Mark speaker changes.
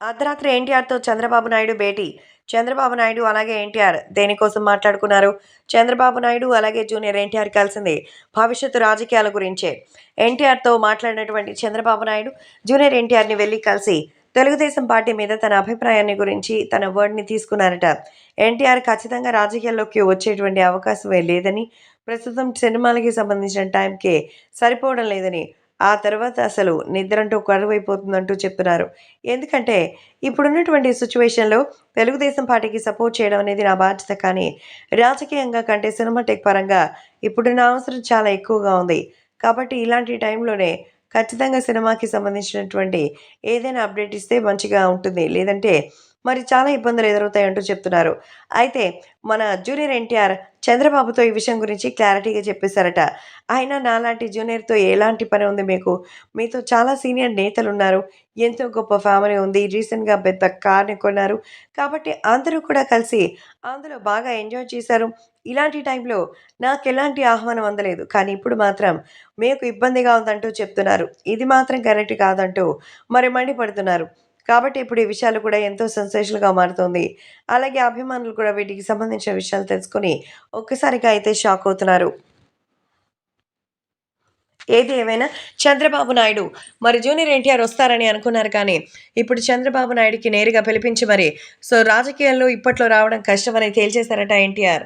Speaker 1: అర్ధరాత్రి ఎన్టీఆర్తో చంద్రబాబు నాయుడు భేటీ. చంద్రబాబు నాయుడు అలాగే ఎన్టీఆర్ దేనికోసం మాట్లాడుకున్నారు? చంద్రబాబు నాయుడు అలాగే జూనియర్ ఎన్టీఆర్ కలిసింది భవిష్యత్తు రాజకీయాల గురించే. ఎన్టీఆర్తో మాట్లాడినటువంటి చంద్రబాబు నాయుడు జూనియర్ ఎన్టీఆర్ని వెళ్ళి కలిసి తెలుగుదేశం పార్టీ మీద తన అభిప్రాయాన్ని గురించి తన వర్డ్ని తీసుకున్నారట. ఎన్టీఆర్ ఖచ్చితంగా రాజకీయాల్లోకి వచ్చేటువంటి అవకాశమే లేదని ప్రస్తుతం సినిమాలకి సంబంధించిన టైంకే సరిపోవడం లేదని ఆ తర్వాత అసలు నిద్రంటూ కరువైపోతుందంటూ చెప్తున్నారు ఎందుకంటే ఇప్పుడున్నటువంటి సిచ్యువేషన్లో తెలుగుదేశం పార్టీకి సపోర్ట్ చేయడం అనేది నా బాధ్యత కానీ రాజకీయంగా కంటే సినిమాటిక్ పరంగా ఇప్పుడు నా అవసరం చాలా ఎక్కువగా ఉంది. కాబట్టి ఇలాంటి టైంలోనే ఖచ్చితంగా సినిమాకి సంబంధించినటువంటి ఏదైనా అప్డేట్ ఇస్తే మంచిగా ఉంటుంది. లేదంటే మరి చాలా ఇబ్బందులు ఎదురవుతాయంటూ చెప్తున్నారు. అయితే మన జూనియర్ ఎన్టీఆర్ చంద్రబాబుతో ఈ విషయం గురించి క్లారిటీగా చెప్పేశారట. ఆయన నాలాంటి జూనియర్తో ఎలాంటి పని ఉంది మీకు? మీతో చాలా సీనియర్ నేతలు ఉన్నారు ఎంతో గొప్ప ఫ్యామిలీ ఉంది. రీసెంట్గా పెద్ద కార్ని కొన్నారు. కాబట్టి అందరూ కూడా కలిసి అందులో బాగా ఎంజాయ్ చేశారు. ఇలాంటి టైంలో నాకు ఎలాంటి ఆహ్వానం అందలేదు. కానీ ఇప్పుడు మాత్రం మీకు ఇబ్బందిగా ఉందంటూ చెప్తున్నారు. ఇది మాత్రం కరెక్ట్ కాదంటూ మరి మండిపడుతున్నారు. కాబట్టి ఇప్పుడు ఈ విషయాలు కూడా ఎంతో సెన్సేషన్గా మారుతుంది. అలాగే అభిమానులు కూడా వీటికి సంబంధించిన విషయాలు తెలుసుకొని ఒక్కసారిగా అయితే షాక్ అవుతున్నారు. ఏది ఏమైనా? చంద్రబాబు నాయుడు. మరి జూనియర్ ఎన్టీఆర్ వస్తారని అనుకున్నారు కానీ ఇప్పుడు చంద్రబాబు నాయుడుకి నేరుగా పిలిపించి మరి సో రాజకీయాల్లో ఇప్పట్లో రావడం కష్టమని తేల్చేశారట ఎన్టీఆర్.